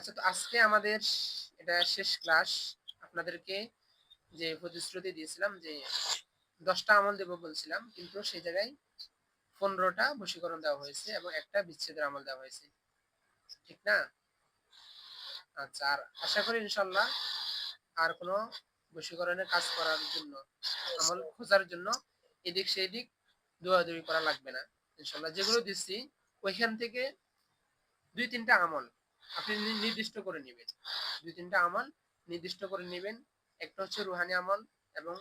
আচ্ছা তো আজকে আমাদের এটা শেষ ক্লাস আপনাদেরকে যে প্রতিশ্রুতি দিয়েছিলাম, যে দশটা আমল দেবো বলছিলাম, কিন্তু সেই জায়গায় পনেরোটা বশীকরণ দেওয়া হয়েছে এবং একটা বিচ্ছেদের আমল দেওয়া হয়েছে। ঠিক না? আচ্ছা আর আশা করি ইনশাল্লাহ আর কোনো বশীকরণের কাজ করার জন্য, আমল খোঁজার জন্য এদিক সেই দিক দৌড়াদৌড়ি করা লাগবে না। ইনশাল্লাহ যেগুলো দিচ্ছি, ওইখান থেকে দুই তিনটা আমল আপনি নির্দিষ্ট করে নেবেন। দুই তিনটা আমল নির্দিষ্ট করে নেবেন, একটা হচ্ছে রুহানি আমল এবং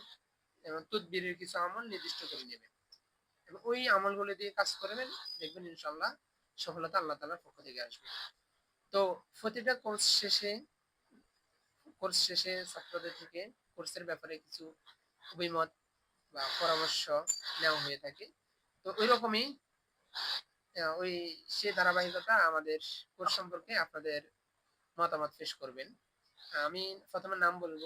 এবং তদবিরের কিছু আমল নির্দিষ্ট করে নেবেন। এবং ওই আমলগুলো দিয়ে কাজ করবেন, দেখবেন ইনশাল্লাহ সফলতা আল্লাহ তালার পক্ষ থেকে আসবে। তো প্রতিটা কোর্স শেষে কোর্স শেষে ছাত্রদের থেকে কোর্সের ব্যাপারে কিছু অভিমত বা পরামর্শ নেওয়া হয়ে থাকে। তো ওই রকমই ওই সে ধারাবাহিকতা আমাদের কোর্স সম্পর্কে আপনাদের মতামত পেশ করবেন। আমি প্রথমে নাম বলব।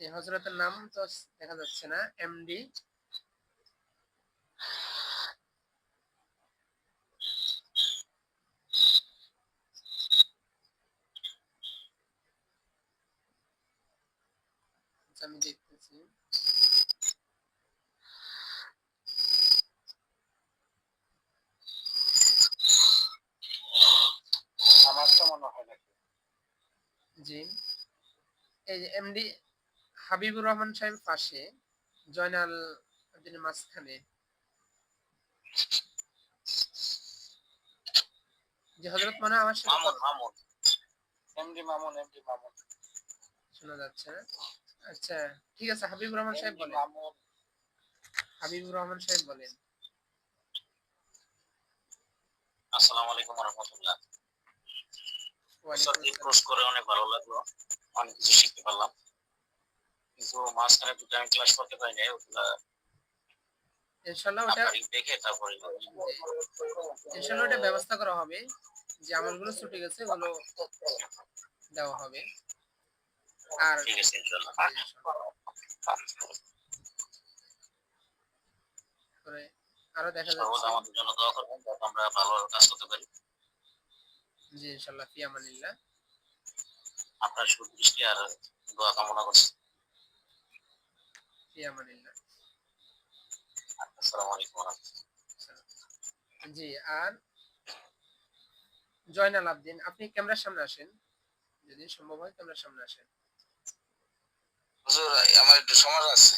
হজরতের নাম তো দেখা যাচ্ছে না, এমডি। আমি দেখতেছি আমার তো মনে হয় নাকি জি এই এমডি হাবিবুর রহমান সাহেব পাশে জয়নাল আব্দিনের মাঝখানে। যে হজরত মানে আমার সাথে Mamun Mamun. MD Mamun MD Mamun. শোনা যাচ্ছে না? আচ্ছা ঠিক আছে হাবিবুর রহমান সাহেব বলেন। হাবিবুর রহমান সাহেব বলেন। আসসালামু আলাইকুম ওয়া রাহমাতুল্লাহ। ক্রস করে অনেক ভালো লাগল। অনেক কিছু শিখতে পারলাম। কিন্তু মাঝখানে দুটো আমি ক্লাস করতে পারি নাই ওগুলা ইনশাল্লাহ ওটা দেখে তারপরে ইনশাল্লাহ ওটা ব্যবস্থা করা হবে যে আমলগুলো ছুটে গেছে ওগুলো দেওয়া হবে। আর ঠিক আছে ইনশাআল্লাহ। তারপরে আরও দেখা যাচ্ছে। আমাদের জন্য দোয়া করবেন যাতে আমরা ভালো কাজ করতে পারি। জি ইনশাল্লাহ ফি আমানিল্লাহ। আপনার সুদৃষ্টি আর দোয়া কামনা করছি। আসসালামু আলাইকুম জি আর জয়নাল আবদিন আপনি ক্যামেরার সামনে আসেন। যদি সম্ভব হয় ক্যামেরার সামনে আসেন। হুজুর আমার একটু সমস্যা আছে।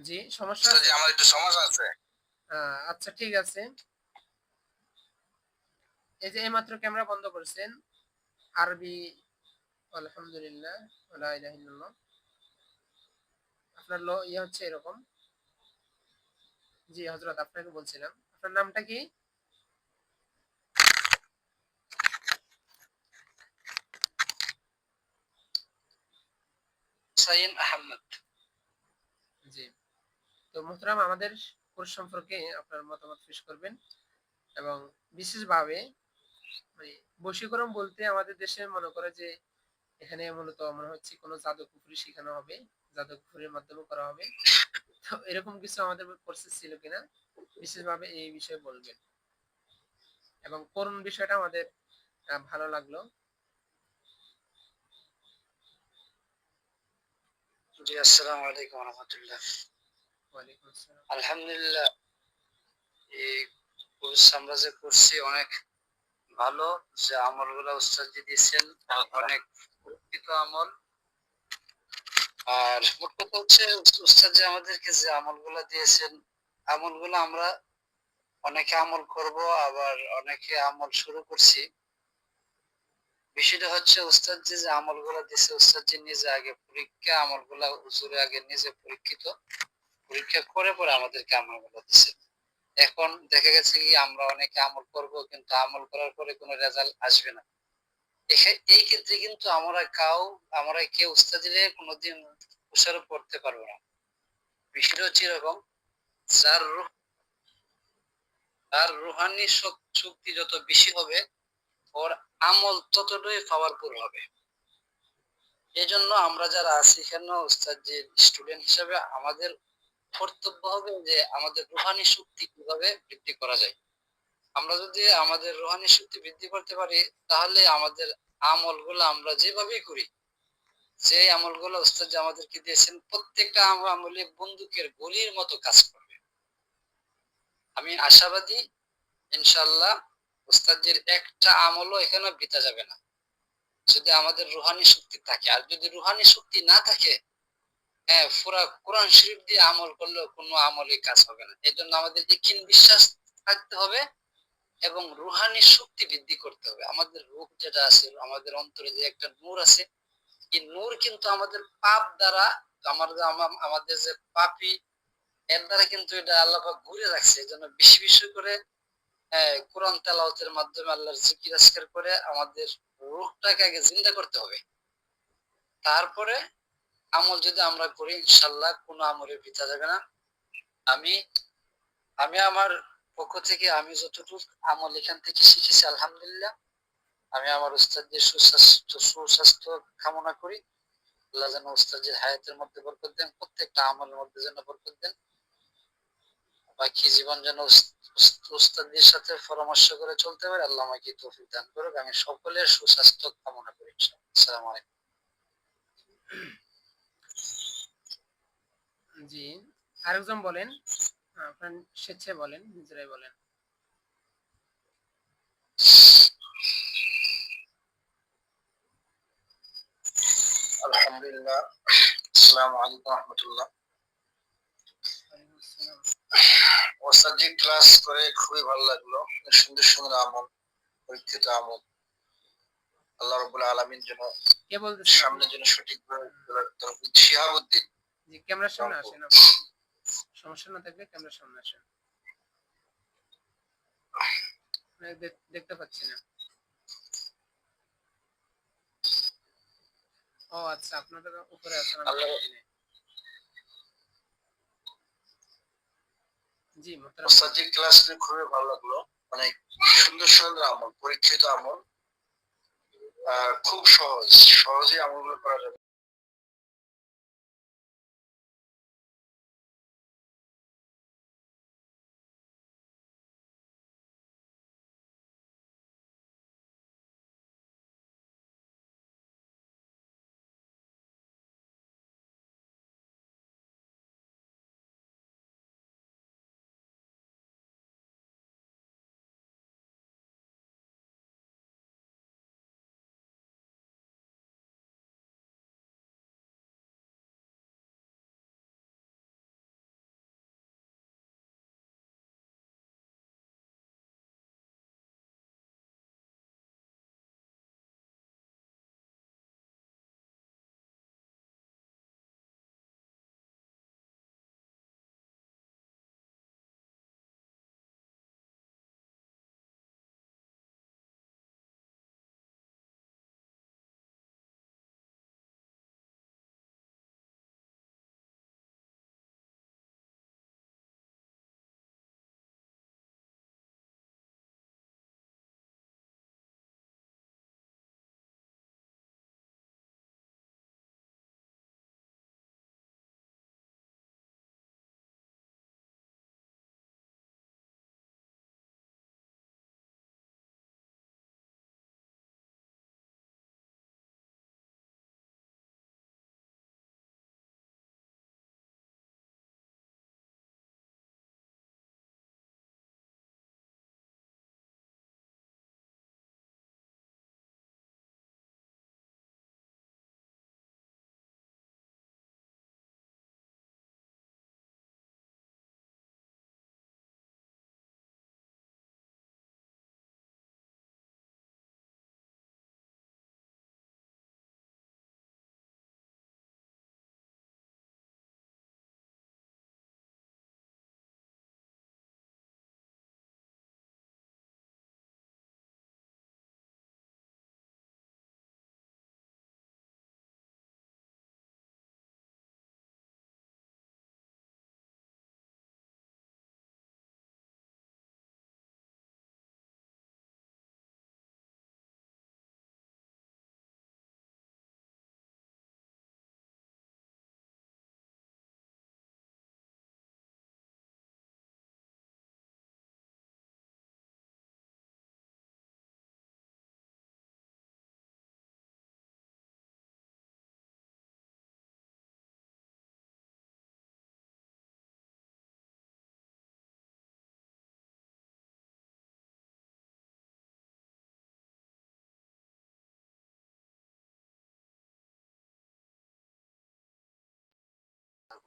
জি সমস্যা আছে? আমার একটু সমস্যা আছে। আচ্ছা ঠিক আছে। এই যে এইমাত্র ক্যামেরা বন্ধ করছেন আরবি আলহামদুলিল্লাহ আপনার লো ইয়ে হচ্ছে এরকম। জি হজরত আপনাকে বলছিলাম। আপনার নামটা কি? সাইন আহমদ। জি। তো মোহতারাম আমাদের কোর্স সম্পর্কে আপনার মতামত পেশ করবেন এবং বিশেষভাবে মানে বশীকরণ বলতে আমাদের দেশে মনে করে যে এখানে মূলত মনে হচ্ছে কোনো জাদু কুফরি শেখানো হবে জাদু কুফরির মাধ্যমে করা হবে। তো এরকম কিছু আমাদের কোর্সে ছিল কিনা বিশেষভাবে এই বিষয়ে বলবেন। এবং করুণ বিষয়টা আমাদের ভালো লাগল। জি আসসালামু আলাইকুম রাহমাতুল্লাহ। আলহামদুলিল্লাহ এই কোর্স আমরা যে করছি অনেক ভালো যে আমলগুলো উস্তাদ জি দিয়েছেন অনেক প্রকৃত আমল। আর মোট কথা হচ্ছে উস্তাদ যে আমাদেরকে যে আমলগুলো দিয়েছেন আমলগুলো আমরা অনেকে আমল করব আবার অনেকে আমল শুরু করছি। বিষয়টা হচ্ছে উস্তাদ যে আমলগুলো দিয়েছে উস্তাদ জি নিজে আগে পরীক্ষা আমলগুলা হুজুরে আগে নিজে পরীক্ষিত। পরীক্ষা করে পরে আমাদেরকে আমলগুলো দিচ্ছে এখন দেখা গেছে কি, আমরা অনেকে আমল করব, কিন্তু আমল করার পরে কোনো রেজাল্ট আসবে না। এই ক্ষেত্রে কিন্তু আমরা কাউ, আমরা কেউ উস্তাদিরে কোনোদিন উসারও পড়তে পারব না। বিষয়টা হচ্ছে এরকম, যার তার রুহানি শক- শক্তি যত বেশি হবে, ওর আমল ততটাই পাওয়ারফুল হবে। এই জন্য আমরা যারা আছি এখানে উস্তাদ স্টুডেন্ট হিসেবে আমাদের কর্তব্য হবে যে আমাদের রুহানি শক্তি কীভাবে বৃদ্ধি করা যায়। আমরা যদি আমাদের রোহানি শক্তি বৃদ্ধি করতে পারি, তাহলে আমাদের আমলগুলো আমরা যেভাবেই করি যে আমলগুলো উস্তাদ আমাদেরকে দিয়েছেন, প্রত্যেকটা আমলে বন্দুকের গুলির মতো কাজ করবে। আমি আশাবাদী ইনশাল্লাহ উস্তাদের একটা আমলও এখানে বিতা যাবে না। যদি আমাদের রুহানি শক্তি থাকে, আর যদি রুহানি শক্তি না থাকে হ্যাঁ পুরা কোরআন শরীফ দিয়ে আমল করলেও কোনো আমলে কাজ হবে না। এই জন্য আমাদের ইকিন বিশ্বাস থাকতে হবে এবং রুহানি শক্তি বৃদ্ধি করতে হবে। আমাদের রূপ যেটা আছে আমাদের অন্তরে যে একটা নূর আছে এই নূর কিন্তু আমাদের পাপ দ্বারা আমাদের আমাদের যে পাপি এর দ্বারা কিন্তু এটা আল্লাহ ঘুরে রাখছে। এই বেশি বেশি করে আহ, কোরআন তেলাওয়াতের মাধ্যমে আল্লাহর জিকির আজকার করে আমাদের রূহটাকে আগে জিন্দা করতে হবে। তারপরে আমল যদি আমরা করি, ইনশাল্লাহ কোনো আমলে পিতা যাবে না। আমি আমি আমার পক্ষ থেকে, আমি যতটুকু আমল এখান থেকে শিখেছি, আলহামদুলিল্লাহ, আমি আমার উস্তাদের সুস্বাস্থ্য সুস্বাস্থ্য কামনা করি। আল্লাহ যেন উস্তাদের হায়াতের মধ্যে বরকত দেন, প্রত্যেকটা আমলের মধ্যে যেন বরকত দেন। বাকি জীবন যেন উস- উস- উস্তাদের সাথে পরামর্শ করে চলতে পারে, আল্লাহ আমাকে তৌফিক দান করুক। আমি সকলের সুস্বাস্থ্য কামনা করি আসসালামু আলাইকুম। জি। আরেকজন বলেন। আপনার স্বেচ্ছায় বলেন নিজেরাই বলেন। আলহামদুলিল্লাহ। আসসালামু আলাইকুম রহমতুল্লাহ। ওস্তাদজি ক্লাস করে খুবই ভালো লাগল। সুন্দর সুন্দর আমল পরীক্ষিত আমল। আল্লাহ রবুল আলমিন যেন সামনে যেন সঠিক শিহাবুদ্দিন। জি ক্যামেরার সামনে আসেন সমস্যা না থাকলে ক্যামেরার সামনে আসেন দেখতে পাচ্ছি না। ও আচ্ছা আপনাদের উপরে আছেন। জি মোহতারাম ওস্তাদজি ক্লাস করে খুবই ভালো লাগল। মানে সুন্দর সুন্দর আমল পরীক্ষিত আমল। খুব সহজ। সহজে আমলগুলো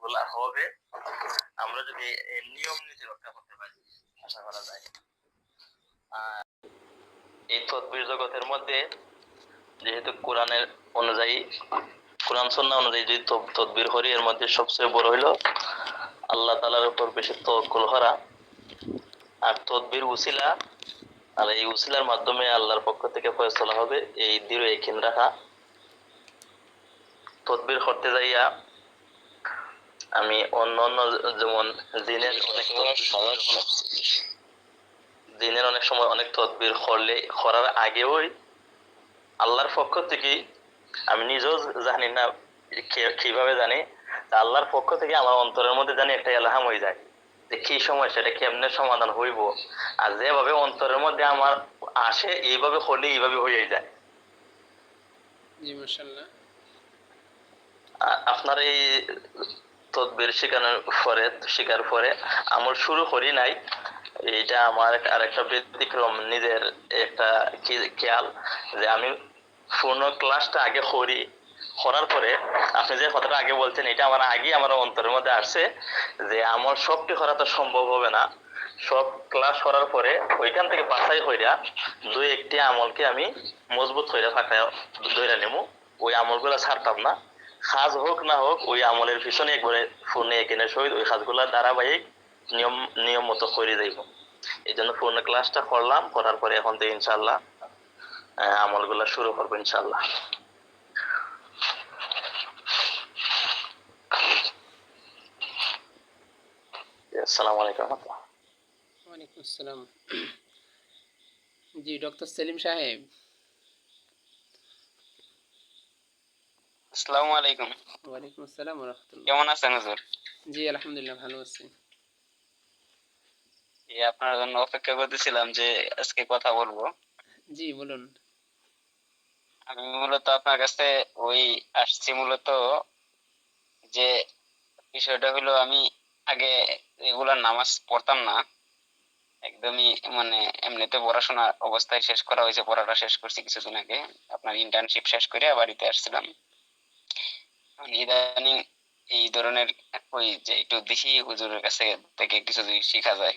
গুলা হবে। আমরা যদি নিয়ম নীতি রক্ষা করতে পারি, আশা করা যায়। এই তদবির জগতের মধ্যে যেহেতু কোরআনের অনুযায়ী, কোরআন সন্না অনুযায়ী তদ- তদবির করি এর মধ্যে সবচেয়ে বড় হইল আল্লাহ তালার উপর বেশি তওয়াক্কুল করা আর তদবির উসিলা, আর এই উসিলার মাধ্যমে আল্লাহর পক্ষ থেকে ফয়সলা হবে, এই দৃঢ় একিন রাখা। তদবির করতে যাইয়া আমি অন্য অন্য যেমন দিনের অনেক দিনের অনেক সময় অনেক তদবির করলে করার আগেওই আল্লাহর পক্ষ থেকে আমি নিজেও জানি না কীভাবে জানি আল্লাহর পক্ষ থেকে আমার অন্তরের মধ্যে জানি একটা এলাহাম হয়ে যায় যে কি সময় সেটা কেমনে সমাধান হইব। আর যেভাবে অন্তরের মধ্যে আমার আসে এইভাবে হলে এইভাবে হয়ে যায়। আপনার এই তদবির শেখানোর পরে শেখার পরে আমার শুরু করি নাই। এইটা আমার আরেকটা ব্যতিক্রম, নিজের একটা খেয়াল যে আমি পূর্ণ ক্লাসটা আগে করি। করার পরে আপনি যে কথাটা আগে বলছেন, এটা আমার আগে আমার অন্তরের মধ্যে আসছে যে আমার সবটি করা তো সম্ভব হবে না। সব ক্লাস করার পরে ওইখান থেকে বাছাই হইরা দুই একটি আমলকে আমি মজবুত হইরা ফাঁকা ধরে নেব ওই আমলগুলা ছাড়তাম না। কাজ হোক না হোক, ওই আমলের পিছনে একবারে ফোনে এখানে সহিত ওই কাজগুলা ধারাবাহিক নিয়ম নিয়ম মতো করে যাইব এই জন্য ফোনে ক্লাসটা করলাম, করার পরে এখন থেকে ইনশাল্লাহ আমলগুলা শুরু করব ইনশাল্লাহ আসসালামু আলাইকুম ওয়ালাইকুম আসসালাম। জি ডক্টর সেলিম সাহেব আসসালামু আলাইকুম। ওয়ালাইকুম আসসালাম রহমতুল্লাহ। কেমন আছেন হুজুর? জি আলহামদুলিল্লাহ ভালো আছি। এই আপনার জন্য অপেক্ষা করতেছিলাম যে আজকে কথা বলব। জি বলুন। আমি মূলত আপনার কাছে ওই আসছি মূলত যে বিষয়টা হলো আমি আগে রেগুলার নামাজ পড়তাম না। একদমই মানে এমনিতে পড়াশোনা অবস্থায় শেষ করা হয়েছে পড়াটা শেষ করছি কিছুদিন আগে। আপনার ইন্টার্নশিপ শেষ করে বাড়িতে আসছিলাম। ইদানিং এই ধরনের ওই যে একটু দেখি হুজুরের কাছে থেকে কিছু শেখা যায়।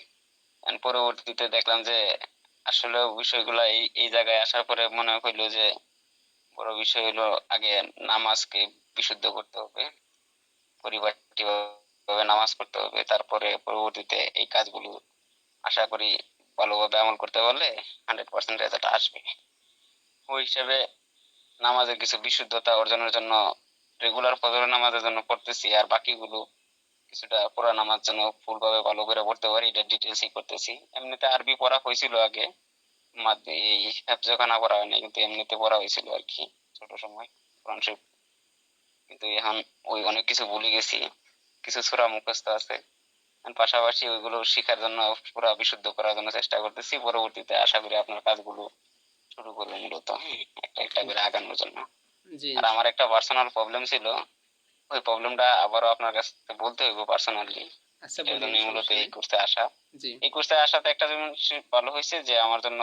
পরবর্তীতে দেখলাম যে আসলে বিষয়গুলো এই এই জায়গায় আসার পরে মনে হইল যে বড় বিষয় হলো আগে নামাজকে বিশুদ্ধ করতে হবে, পরিপাটিভাবে নামাজ পড়তে হবে, তারপরে পরবর্তীতে এই কাজগুলো আশা করি ভালোভাবে আমল করতে পারলে হান্ড্রেড পার্সেন্ট রেজাল্ট আসবে। ওই হিসাবে নামাজের কিছু বিশুদ্ধতা অর্জনের জন্য রেগুলার ফজর নামাজের জন্য পড়তেছি, আর বাকিগুলো কিছুটা পড়া নামাজ জন্য ফুলভাবে ভালো করে পড়তে পারি, এটা ডিটেলসই করতেছি। এমনিতে আরবি পড়া হয়েছিল আগে এই পড়া হয়নি, কিন্তু এমনিতে পড়া হয়েছিল আর কি ছোট সময়, কোরআন শরীফ। কিন্তু এখন ওই অনেক কিছু ভুলে গেছি, কিছু মুখস্থ আছে। পাশাপাশি ওইগুলো শেখার জন্য পুরা বিশুদ্ধ করার জন্য চেষ্টা করতেছি, পরবর্তীতে আশা করি আপনার কাজগুলো শুরু করব মূলত, একটা একটা করে আগানোর জন্য। আর আমার একটা পার্সোনাল প্রবলেম ছিল। ওই প্রবলেমটা আবারও আপনার কাছে বলতে হইব পার্সোনালি আচ্ছা এই মূলত এই কোর্সে আসা। এই কোর্সে আসাতে একটা জিনিস ভালো হয়েছে যে আমার জন্য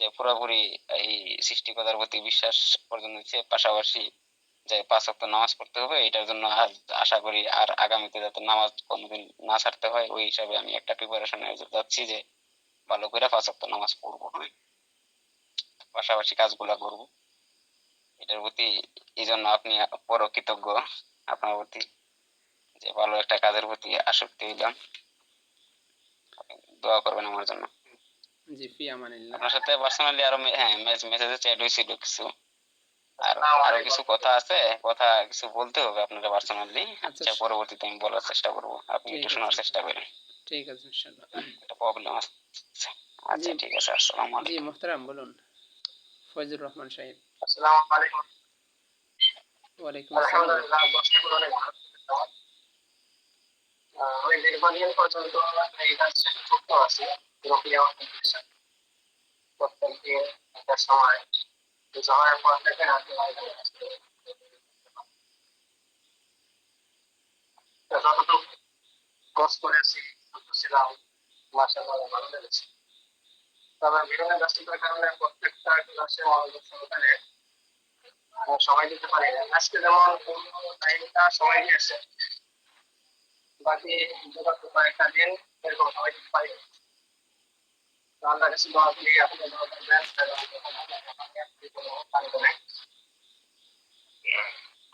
যে পুরোপুরি এই সৃষ্টিকতার প্রতি বিশ্বাস অর্জন হয়েছে। পাশাপাশি যে পাঁচ ওয়াক্ত নামাজ পড়তে হবে এটার জন্য আশা করি আর আগামীতে যাতে নামাজ কোনোদিন না ছাড়তে হয় ওই হিসাবে আমি একটা প্রিপারেশন যাচ্ছি যে ভালো করে পাঁচ ওয়াক্ত নামাজ পড়ব। পাশাপাশি কাজগুলা করব। এটার প্রতি এই জন্য আপনি বড় কৃতজ্ঞ আপনার প্রতি যে ভালো একটা কাজের প্রতি আসক্তি হইলাম দোয়া করবেন আমার জন্য। জি ফি আমানিল্লাহ। আপনার সাথে পার্সোনালি আরও হ্যাঁ মেসেজে চ্যাট হয়েছিল কিছু। আর আরও কিছু কথা আছে কথা কিছু বলতে হবে আপনাকে পার্সোনালি আচ্ছা। আচ্ছা পরবর্তীতে আমি বলার চেষ্টা করব। আপনি একটু শোনার চেষ্টা করেন। ঠিক আছে ইনশাআল্লাহ। একটা প্রবলেম আছে। আচ্ছা ঠিক আছে আসসালামু আলাইকুম। জি মোহতারাম বলুন। ফয়জুর রহমান সাহেব। আসসালামু আলাইকুম। ওয়ালাইকুম আসসালাম আলহামদুলিল্লাহ দর্শক অনেক ভালো আহ, আমি দীর্ঘদিন পর্যন্ত এই কাজ সাথে যুক্ত আছি রোকিয়া ফাউন্ডেশন প্রত্যেককে একটা সময় জমায়ের পর থেকে রাতে বাইরে আসতে তো যতটুকু কোর্স করেছি ছিলাম মাসাল্লাহ ভালো লেগেছে তবে বিভিন্ন ব্যস্ততার কারণে প্রত্যেকটা ক্লাসে মনোযোগ সহকারে আহ, সময় দিতে পারি। না আজকে যেমন টাইমটা সময় দিয়েছে। বাকি যোগাযোগ কয়েকটা দিন এরকম সবাই পাই তো আল্লাহ কাছে দোয়া করি আপনি দোয়া করবেন এবং যখন আপনার কাছে আপনি কোনো কাজ করেন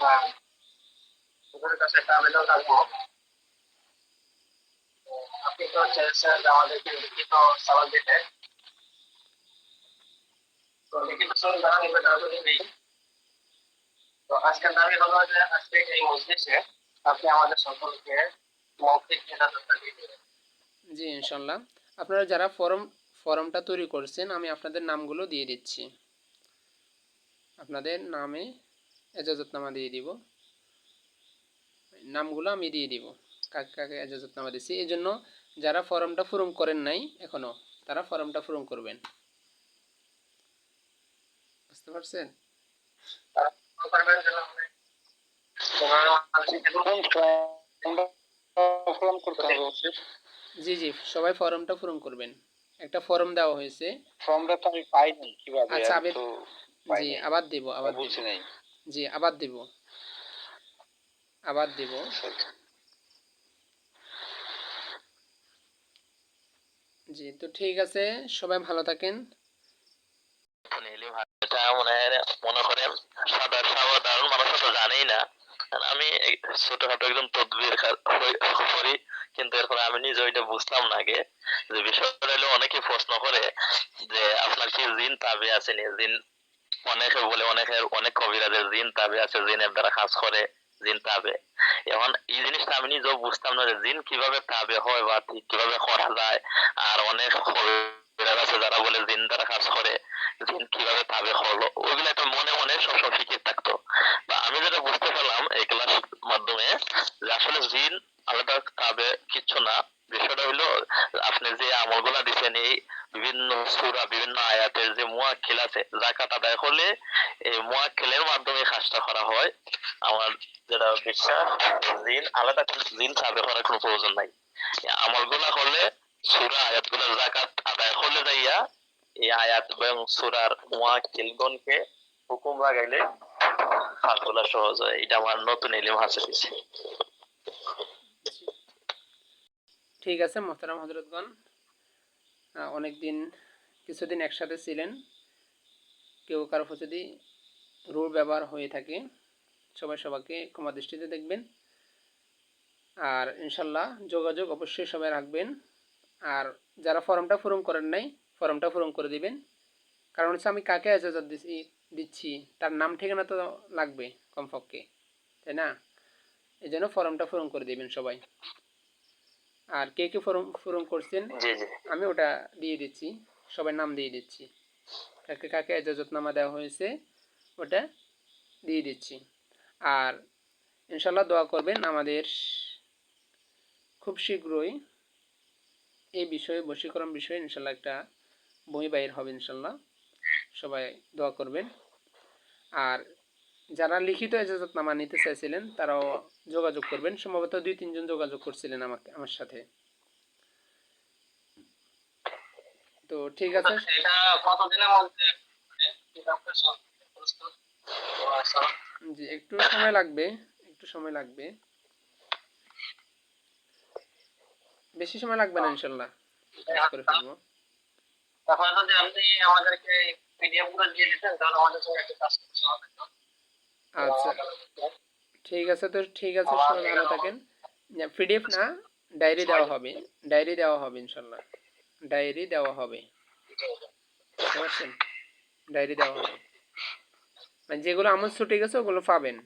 হ্যাঁ। ওদের কাছে একটা আবেদন রাখব। তো আপনি তো চেয়েছেন যে আমাদেরকে লিখিত সওয়াল দিতে। তো লিখিত সওয়াল যারা নিবে তারা তো নিবেই তো আজকের দাবি হলো যে আজকে এই মজলিসে আপনি আমাদের সকলকে মৌখিক নিরাপত্তা দিয়ে দেবেন। জি ইনশাল্লাহ আপনারা যারা ফর্ম ফর্মটা তৈরি করছেন আমি আপনাদের নামগুলো দিয়ে দিচ্ছি। আপনাদের নামে এজাজতনামা দিয়ে দিব। নামগুলো আমি দিয়ে দিব। কাকে কাকে এজাজতনামা দিচ্ছি? এই জন্য যারা ফর্মটা পূরণ করেন নাই এখনও তারা ফর্মটা পূরণ করবেন। বুঝতে পারছেন? জি জি সবাই ফর্মটা পূরণ করবেন। একটা ফর্ম দেওয়া হয়েছে। ফর্মটা তো আমি পাইনি কীভাবে আচ্ছা, আমি জি আবার দিব আবার নাই। জি আবার দিব। আবার দিব। জি তো ঠিক আছে সবাই ভালো থাকেন। মনে হয় করে সাদা সাধারণ মানুষ তো জানেই না। আমি ছোটখাটো একদম তদবির করি, কিন্তু এরপরে আমি নিজে ওইটা বুঝতাম না আগে। যে বিষয়টা হলো অনেকে প্রশ্ন করে যে, আপনার কি জিন তাবে আছে নি? জিন অনেকে বলে অনেকের অনেক কবিরাজের জিন তাবে আছে জিনের দ্বারা কাজ করে, জিন তাবে। এখন এই জিনিসটা আমি নিজেও বুঝতাম না যে, জিন কীভাবে তাবে হয় বা ঠিক কীভাবে করা যায়। আর অনেক কবিরাজ আছে যারা বলে, জিন দ্বারা কাজ করে। জিন কীভাবে তাবে হলো, ওইগুলো একটা মনে মনে সবসময় ফিকির থাকতো। বা আমি যেটা বুঝতে পারলাম এই ক্লাস মাধ্যমে, যে আসলে জিন আলাদা তাবে কিচ্ছু না। বিষয়টা হলো আপনি যে আমলগুলা দিচ্ছেন এই বিভিন্ন সূরা, বিভিন্ন আয়াতের যে মুয়াক্কিল আছে জাকাত আদায় করলে এই মুয়াক্কিলের মাধ্যমে কাজটা করা হয়। আমার যেটা বিশ্বাস, জিন আলাদা কোনো জিন তাবে করার কোনো প্রয়োজন নাই। আমলগুলা করলে, সূরা, আয়াতগুলা জাকাত আদায় করলে যাইয়া এই আয়াত এবং সূরার মুয়াক্কিলগণকে হুকুম লাগাইলে কাজগুলা সহজ হয়। এটা আমার নতুন এলিম হাসিল দিছে। ঠিক আছে, মোহতারাম হজরতগণ অনেক দিন কিছুদিন একসাথে ছিলেন। কেউ কারও যদি রুল ব্যবহার হয়ে থাকে। সবাই সবাইকে ক্ষমা দৃষ্টিতে দেখবেন। আর ইনশাল্লাহ যোগাযোগ অবশ্যই সবাই রাখবেন। আর যারা ফর্মটা পূরণ করেন নাই ফর্মটা পূরণ করে দিবেন। কারণ হচ্ছে আমি কাকে এজাজত দিচ্ছি দিচ্ছি তার নাম ঠিকানা তো লাগবে কমপক্ষে তাই না? এই জন্য ফর্মটা পূরণ করে দিবেন সবাই। আর কে কে ফর্ম পূরণ করছেন আমি ওটা দিয়ে দিচ্ছি সবাই নাম দিয়ে দিচ্ছি। কাকে কাকে এজাজতনামা দেওয়া হয়েছে ওটা দিয়ে দিচ্ছি। আর ইনশাল্লাহ দোয়া করবেন আমাদের খুব শীঘ্রই এই বিষয়ে বশীকরণ বিষয়ে ইনশাল্লাহ একটা বই বাইর হবে ইনশাল্লাহ। সবাই দোয়া করবেন। আর যারা লিখিত এজাজতনামা নিতে চাইছিলেন তারাও যোগাযোগ করবেন। সম্ভবত দুই তিনজন যোগাযোগ করছিলেন আমাকে আমার সাথে। তো ঠিক আছে। এটা কতদিনের মধ্যে আচ্ছা জি একটু সময় লাগবে একটু সময় লাগবে। বেশি সময় লাগবে না ইনশাল্লাহ। করে ফেলব। তারপরে যদি আপনি আমাদেরকে পিডিএফগুলো দিয়ে দিতেন তাহলে আমাদের সঙ্গে একটা কাজ করতে হবে আচ্ছা। ঠিক আছে তো ঠিক আছে সবাই ভালো থাকেন। পিডিএফ না ডায়েরি দেওয়া হবে। ডায়েরি দেওয়া হবে ইনশাল্লাহ। ডায়েরি দেওয়া হবে। বুঝতে পারছেন ডায়েরি দেওয়া হবে। মানে যেগুলো আমার ছুটে গেছে ওগুলো পাবেন।